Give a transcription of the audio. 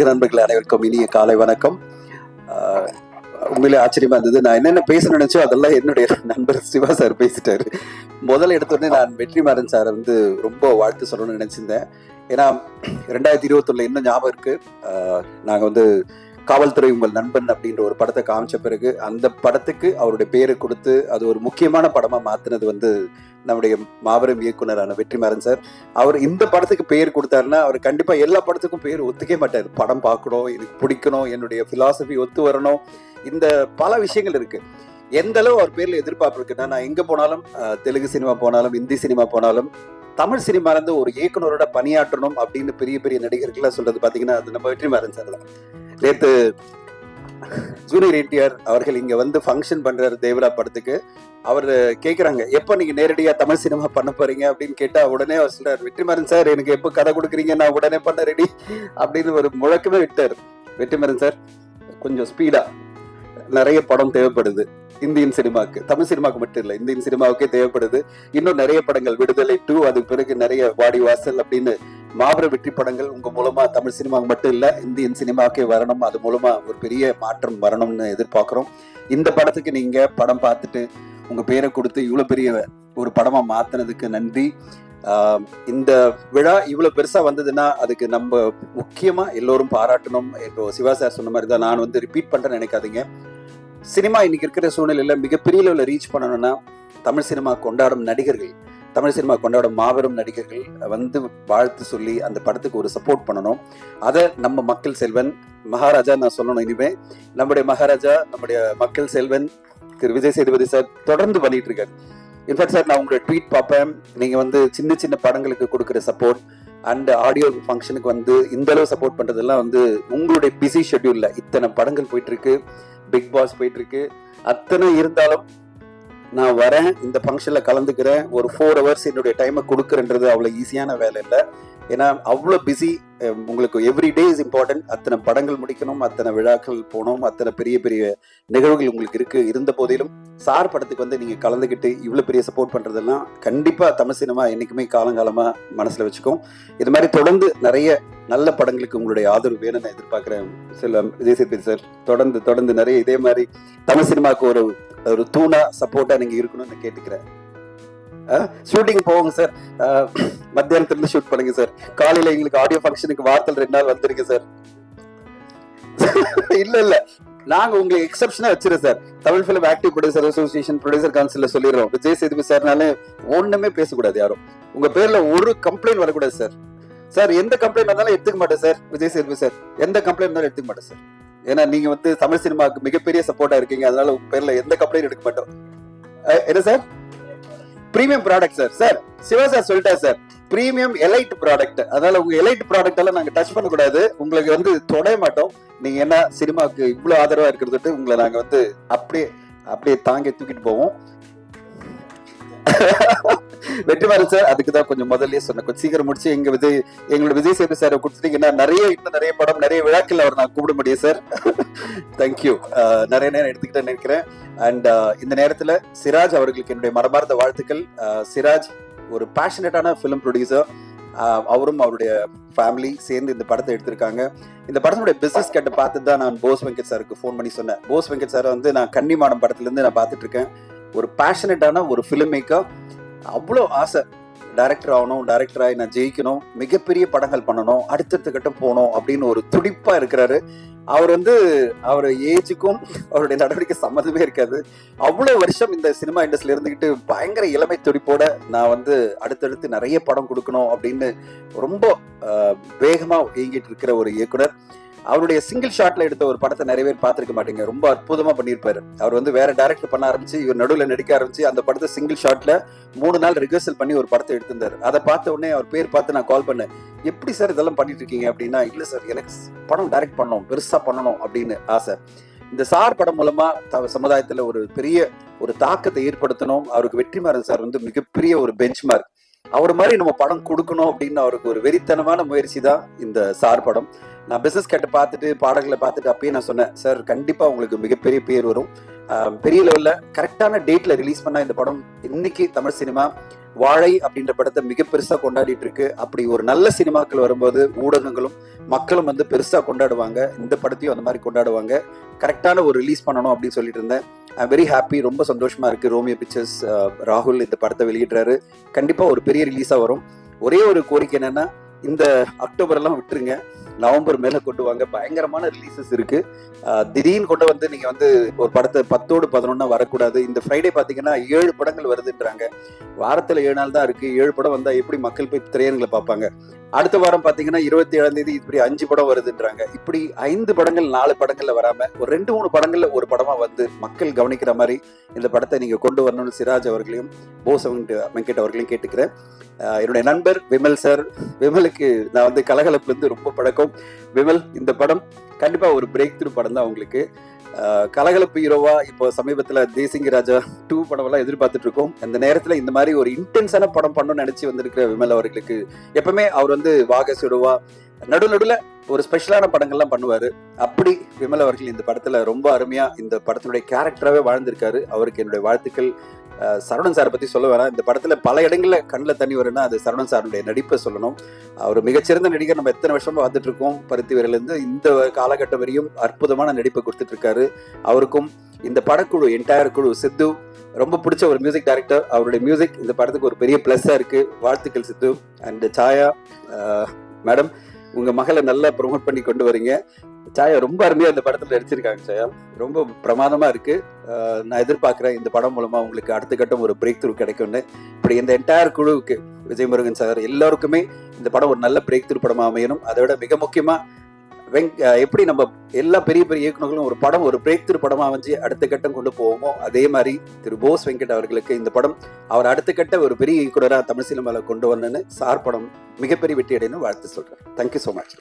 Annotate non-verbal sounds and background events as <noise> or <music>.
உலக நண்பர்கள் அனைவருக்கும் இனிய காலை வணக்கம். உண்மையிலே ஆச்சரியமா இருந்தது. நான் என்னென்ன பேச நினைச்சோ அதெல்லாம் என்னுடைய நண்பர் சிவா சார் பேசிட்டாரு. முதல்ல எடுத்த நான் நான் வெற்றிமாறன் சாரை வந்து ரொம்ப வாழ்த்து சொல்லணும்னு நினைச்சிருந்தேன். ஏன்னா ரெண்டாயிரத்தி இருபத்தொன்னுல இன்னும் ஞாபகம் இருக்கு. நாங்கள் வந்து காவல்துறை உங்கள் நண்பன் அப்படின்ற ஒரு படத்தை காமிச்ச பிறகு அந்த படத்துக்கு அவருடைய பேரை கொடுத்து அது ஒரு முக்கியமான படமா மாத்தினது வந்து நம்முடைய மாபெரும் இயக்குனரான வெற்றிமாறன் சார். அவர் இந்த படத்துக்கு பெயர் கொடுத்தாருன்னா அவர் கண்டிப்பா எல்லா படத்துக்கும் பேர் ஒத்துக்கவே மாட்டார். படம் பார்க்கணும் எனக்கு பிடிக்கணும் என்னுடைய பிலாசபி ஒத்து வரணும். இந்த பல விஷயங்கள் இருக்கு. எந்த அளவு அவர் பேர்ல எதிர்பார்ப்பு இருக்குன்னா நான் எங்க போனாலும் தெலுங்கு சினிமா போனாலும் இந்தி சினிமா போனாலும் தமிழ் சினிமால இருந்து ஒரு இயக்குனரோட பணியாற்றணும் அப்படின்னு பெரிய பெரிய நடிகர்கள்லாம் சொல்றது பாத்தீங்கன்னா அது நம்ம வெற்றிமாறன் சார் தான். நேற்று ஜூனியர் என்டிஆர் அவர்கள் இங்க வந்து ஃபங்க்ஷன் பண்றாரு தேவரா படத்துக்கு. அவர் கேட்குறாங்க எப்போ நீங்க நேரடியாக தமிழ் சினிமா பண்ண போறீங்க? அப்படின்னு கேட்டால் உடனே அவர் சொல்றாரு வெற்றிமாறன் சார் எனக்கு எப்போ கதை கொடுக்குறீங்க? நான் உடனே பண்ண ரெடி அப்படின்னு ஒரு முழக்கமே விட்டார். வெற்றிமாறன் சார் கொஞ்சம் ஸ்பீடா நிறைய படம் தேவைப்படுது இந்தியன் சினிமாவுக்கு தமிழ் சினிமாவுக்கு மட்டும் இல்லை இந்தியன் சினிமாவுக்கே தேவைப்படுது. இன்னும் நிறைய படங்கள் விடுதலை டூ அதுக்கு பிறகு நிறைய வாடி வாசல் அப்படின்னு மாபெரும் வெற்றி படங்கள் உங்க மூலமா தமிழ் சினிமாவுக்கு மட்டும் இல்ல இந்தியன் சினிமாவுக்கே வரணும். அது மூலமா ஒரு பெரிய மாற்றம் வரணும்னு எதிர்பார்க்கிறோம். இந்த படத்துக்கு நீங்க படம் பார்த்துட்டு உங்க பேரை கொடுத்து இவ்வளவு பெரிய ஒரு படமா மாத்தினதுக்கு நன்றி. இந்த விழா இவ்வளவு பெருசா வந்ததுன்னா அதுக்கு நம்ம முக்கியமா எல்லோரும் பாராட்டணும். இப்போ சிவா சார் சொன்ன மாதிரி தான் நான் வந்து ரிப்பீட் பண்றேன்னு நினைக்காதீங்க. சினிமா இன்னைக்கு இருக்கிற சூழ்நிலையில மிகப்பெரிய லெவலில் ரீச் பண்ணணும்னா தமிழ் சினிமா கொண்டாடும் நடிகர்கள் தமிழ் சினிமா கொண்டாட மாபெரும் நடிகர்கள் வந்து வாழ்த்து சொல்லி அந்த படத்துக்கு ஒரு சப்போர்ட் பண்ணணும். அதை நம்ம மக்கள் செல்வன் மகாராஜா நான் சொல்லணும் இனிமே. நம்முடைய மகாராஜா நம்முடைய மக்கள் செல்வன் திரு விஜய் சேதுபதி சார் தொடர்ந்து பண்ணிட்டு இருக்காரு. இன்ஃபேக்ட் சார் நான் உங்களோட ட்வீட் பார்ப்பேன். நீங்க வந்து சின்ன சின்ன படங்களுக்கு கொடுக்குற சப்போர்ட் அண்ட் ஆடியோ ஃபங்க்ஷனுக்கு வந்து இந்த அளவு சப்போர்ட் பண்றதெல்லாம் வந்து உங்களுடைய பிஸி ஷெட்யூல்ல இத்தனை படங்கள் போயிட்டு இருக்கு. பிக் பாஸ் போயிட்டு இருக்கு. அத்தனை இருந்தாலும் நான் வரேன் இந்த ஃபங்க்ஷனில் கலந்துக்கிறேன். ஒரு ஃபோர் ஹவர்ஸ் என்னுடைய டைமை கொடுக்குறன்றது அவ்வளோ ஈஸியான வேலை இல்லை. ஏன்னா அவ்வளோ பிஸி உங்களுக்கு எவ்ரி டே இஸ் இம்பார்ட்டன்ட் அத்தனை படங்கள் முடிக்கணும் அத்தனை விழாக்கள் போகணும் அத்தனை பெரிய பெரிய நிகழ்வுகள் உங்களுக்கு இருக்கு. இருந்த போதிலும் சார் படத்துக்கு வந்து நீங்கள் கலந்துக்கிட்டு இவ்வளோ பெரிய சப்போர்ட் பண்ணுறதெல்லாம் கண்டிப்பாக தமிழ் சினிமா என்றைக்குமே காலங்காலமாக மனசில் வச்சுக்கும். இது மாதிரி தொடர்ந்து நிறைய நல்ல படங்களுக்கு உங்களுடைய ஆதரவு வேணும்னு நான் எதிர்பார்க்குறேன். சில விஜய் சேதுபதி சார் தொடர்ந்து தொடர்ந்து நிறைய இதே மாதிரி தமிழ் சினிமாவுக்கு ஒரு ஒரு தூணா சப்போர்ட்டா நீங்க இருக்கணும்னு நான் கேட்டுக்கிறேன். ஷூட்டிங் போவோங்க சார் மத்தியானத்துலேருந்து ஷூட் பண்ணுங்க சார் காலையில எங்களுக்கு ஆடியோ ஃபங்க்ஷனுக்கு வாரத்தில் ரெண்டு நாள் வந்துருங்க சார் <laughs> இல்ல இல்ல. நாங்க உங்களுக்கு எக்ஸப்ஷனா வச்சிருக்கோம் sir Tamil film active producer association producer கவுன்சில்ல சொல்லிடுறோம். விஜய் சேதுபதி சார்னாலே ஒண்ணுமே பேசக்கூடாது யாரும். உங்க பேர்ல ஒரு கம்ப்ளைண்ட் வரக்கூடாது சார் சார் எந்த கம்ப்ளைண்ட் வந்தாலும் எடுத்துக்க மாட்டேன் சார் விஜய் சேதுபதி சார் எந்த கம்ப்ளைண்ட் இருந்தாலும் எடுத்துக்க மாட்டேன் சார் ஏன்னா நீங்க வந்து தமிழ் சினிமாவுக்கு மிகப்பெரிய சப்போர்ட்டா இருக்கீங்க. அதனால உங்க பேர்ல எந்த கம்ப்ளைண்ட் எடுக்க மாட்டோம். என்ன sir? Premium product sir. Sir Siva sir சொல்லிட்டார் சார். பிரீமியம் எலைட் ப்ராடக்ட் அதனால உங்க எலைட் ப்ராடக்ட் எல்லாம் நாங்க டச் பண்ணக்கூடாது. உங்களுக்கு வந்து தொடைய மாட்டோம். நீங்க என்ன சினிமாவுக்கு இவ்வளவு ஆதரவா இருக்கிறது உங்களை நாங்க வந்து அப்படியே அப்படியே தாங்கி தூக்கிட்டு போவோம். வெற்றிமாறன் சார். அதுக்கு தான் கொஞ்சம் முதல்லயே சொன்னேன். கொஞ்சம் சீக்கிரம் முடிச்சு எங்க விஜய் எங்களோட விஜய் சேது சார் கொடுத்துட்டீங்கன்னா நிறைய இன்னும் நிறைய படம் நிறைய விழாக்கள் அவர் நான் கூப்பிட முடியும் சார். தேங்க்யூ நிறைய நேரம் எடுத்துக்கிட்டே நினைக்கிறேன். அண்ட் இந்த நேரத்துல சிராஜ் அவர்களுக்கு என்னுடைய மனமார்ந்த வாழ்த்துக்கள். சிராஜ் ஒரு பேஷனட்டான ஃபிலிம் ப்ரொடியூசர் அவரும் அவருடைய ஃபேமிலி சேர்ந்து இந்த படத்தை எடுத்திருக்காங்க. இந்த படத்தினுடைய பிசினஸ் கேட்ட பார்த்து தான் நான் போஸ் வெங்கட் சாருக்கு ஃபோன் பண்ணி சொன்னேன். போஸ் வெங்கட் சார் வந்து நான் கன்னிமாடம் படத்துலேருந்து நான் பார்த்துட்டு இருக்கேன். ஒரு பேஷனட்டான ஒரு ஃபிலிம் மேக்கர் அவ்வளோ ஆசை. டைரக்டர் ஆகணும் டைரக்டர் ஆகி நான் ஜெயிக்கணும் மிகப்பெரிய படங்கள் பண்ணணும் அடுத்தடுத்த கட்டம் போகணும் அப்படின்னு ஒரு துடிப்பாக இருக்கிறாரு. அவர் வந்து அவர் ஏஜுக்கும் அவருடைய நடவடிக்கை சம்மந்தமே இருக்காது. அவ்வளோ வருஷம் இந்த சினிமா இண்டஸ்ட்ரியில இருந்துகிட்டு பயங்கர இளமை துடிப்போட நான் வந்து அடுத்தடுத்து நிறைய படம் கொடுக்கணும் அப்படின்னு ரொம்ப வேகமாக இயங்கிட்டு இருக்கிற ஒரு இயக்குனர். அவருடைய சிங்கிள் ஷாட்ல எடுத்த ஒரு படத்தை நிறைய பேர் பார்த்துருக்க மாட்டீங்க. ரொம்ப அற்புதமா பண்ணியிருப்பாரு. அவர் வந்து வேற டேரக்டர் பண்ண ஆரம்பிச்சு இவர் நடுவில் நடிக்க ஆரம்பிச்சு அந்த படத்தை சிங்கிள் ஷாட்ல மூணு நாள் ரிஹர்சல் பண்ணி ஒரு படத்தை எடுத்திருந்தாரு. அதை பார்த்த உடனே அவர் பேர் பார்த்து நான் கால் பண்ணேன். எப்படி சார் இதெல்லாம் பண்ணிட்டு இருக்கீங்க? அப்படின்னா இல்ல சார் எனக்கு படம் டைரக்ட் பண்ணணும் பெருசா பண்ணணும் அப்படின்னு ஆசை. இந்த சார் படம் மூலமா த- சமுதாயத்துல ஒரு பெரிய ஒரு தாக்கத்தை ஏற்படுத்தணும். அவருக்கு வெற்றிமாறன் சார் வந்து மிகப்பெரிய ஒரு பெஞ்ச் மார்க் அவர் மாதிரி நம்ம படம் கொடுக்கணும் அப்படின்னு அவருக்கு ஒரு வெறித்தனமான முயற்சி தான் இந்த சார் படம். நான் பிசினஸ் கேட்டு பார்த்துட்டு பாடங்களை பார்த்துட்டு அப்பயே நான் சொன்னேன் சார் கண்டிப்பா உங்களுக்கு மிகப்பெரிய பேர் வரும். பெரிய லெவல்ல கரெக்டான டேட்ல ரிலீஸ் பண்ண இந்த படம் இன்னைக்கு தமிழ் சினிமா வாழை அப்படின்ற படத்தை மிக பெருசா கொண்டாடிட்டு இருக்கு. அப்படி ஒரு நல்ல சினிமாக்கள் வரும்போது ஊடகங்களும் மக்களும் வந்து பெருசா கொண்டாடுவாங்க. இந்த படத்தையும் அந்த மாதிரி கொண்டாடுவாங்க. கரெக்டான ஒரு ரிலீஸ் பண்ணணும் அப்படின்னு சொல்லிட்டு இருந்தேன். ஐ வெரி ஹாப்பி ரொம்ப சந்தோஷமா இருக்கு. ரோமியோ பிக்சர்ஸ் ராகுல் இந்த படத்தை வெளியிடுறாரு. கண்டிப்பா ஒரு பெரிய ரிலீஸா வரும். ஒரே ஒரு கோரிக்கை என்னன்னா இந்த அக்டோபர் எல்லாம் விட்டுருங்க. நவம்பர் மேல கொண்டு வாங்க. பயங்கரமான ரிலீசஸ் இருக்கு. திடீர்னு கொண்டு வந்து நீங்க வந்து ஒரு படத்தை பத்தோடு பதினொன்னா வரக்கூடாது. இந்த ஃப்ரைடே பாத்தீங்கன்னா ஏழு படங்கள் வருதுன்றாங்க. வாரத்துல ஏழு நாள் தான் இருக்கு. ஏழு படம் வந்தா எப்படி மக்கள் போய் திரையரங்களை பார்ப்பாங்க? அடுத்த வாரம் பாத்தீங்கன்னா இருபத்தி ஏழாம் தேதி இப்படி அஞ்சு படம் வருதுன்றாங்க. இப்படி ஐந்து படங்கள் நாலு படங்கள்ல வராம ஒரு ரெண்டு மூணு படங்கள்ல ஒரு படமா வந்து மக்கள் கவனிக்கிற மாதிரி இந்த படத்தை நீங்க கொண்டு வரணும்னு சிராஜ் அவர்களையும் போஸ் வெங்கட் அவர்களையும் கேட்டுக்கிறேன். என்னுடைய நண்பர் விமல் சார். விமலுக்கு நான் வந்து கலகலப்பு வந்து ரொம்ப பழக்கம். விமல் இந்த படம் கண்டிப்பா ஒரு பிரேக் த்ரூ படம் தான் உங்களுக்கு. கலகலப்பு ஹீரோவா இப்போ சமீபத்தில் தேசிங்க ராஜா டூ படம் எல்லாம் எதிர்பார்த்துட்டு இருக்கோம். அந்த நேரத்தில் இந்த மாதிரி ஒரு இன்டென்ஸான படம் பண்ணணும்னு நினச்சி வந்திருக்கிற விமல் அவர்களுக்கு எப்பவுமே அவர் வந்து வாக சுடுவா. நடு நடுல ஒரு ஸ்பெஷலான படங்கள்லாம் பண்ணுவாரு. அப்படி விமல் அவர்கள் இந்த படத்துல ரொம்ப அருமையா இந்த படத்தினுடைய கேரக்டராகவே வாழ்ந்திருக்காரு. அவருக்கு என்னுடைய வாழ்த்துக்கள். சரவணன் சாரை பத்தி சொல்ல வேணாம். இந்த படத்துல பல இடங்கள்ல கண்ணில் தண்ணி வரும்னா அது சரவணன் சாருடைய நடிப்பை சொல்லணும். அவர் மிகச்சிறந்த நடிகர். நம்ம எத்தனை வருஷமா வந்துட்டு இருக்கோம் பருத்தி இருந்து இந்த காலகட்டம் வரையும் அற்புதமான நடிப்பை கொடுத்துட்டு இருக்காரு அவருக்கும் இந்த படக்குழு என்டையர் குழு சித்து ரொம்ப பிடிச்ச ஒரு மியூசிக் டைரக்டர் அவருடைய மியூசிக் இந்த படத்துக்கு ஒரு பெரிய ப்ளஸ்ஸாக இருக்கு. வாழ்த்துக்கள் சித்து. அண்ட் சாயா மேடம் உங்க மகளை நல்லா ப்ரொமோட் பண்ணி கொண்டு வரீங்க. சாயா ரொம்ப அருமையா இந்த படத்துல நடிச்சிருக்காங்க சாயா ரொம்ப பிரமாதமா இருக்கு. நான் எதிர்பார்க்கிறேன் இந்த படம் மூலமா உங்களுக்கு அடுத்த கட்டம் ஒரு பிரேக் த்ரூ கிடைக்கும்னு. இப்படி இந்த என்டையர் குழுவுக்கு விஜய் முருகன் சார் எல்லாருக்குமே இந்த படம் ஒரு நல்ல பிரேக் த்ரூ படமா அமையணும். அதை விட மிக முக்கியமா வெங் எப்படி நம்ம எல்லா பெரிய பெரிய இயக்குநர்களும் ஒரு படம் ஒரு பிரேக் திரு படமா அமைஞ்சு அடுத்த கட்டம் கொண்டு போவோமோ அதே மாதிரி திரு போஸ் வெங்கட் அவர்களுக்கு இந்த படம் அவர் அடுத்த கட்ட ஒரு பெரிய இயக்குனராக தமிழ் சினிமாவில் கொண்டு வரணும்னு சார் படம் மிகப்பெரிய வெற்றி அடையணும் வாழ்த்து சொல்கிறேன் தேங்க்யூ ஸோ மச்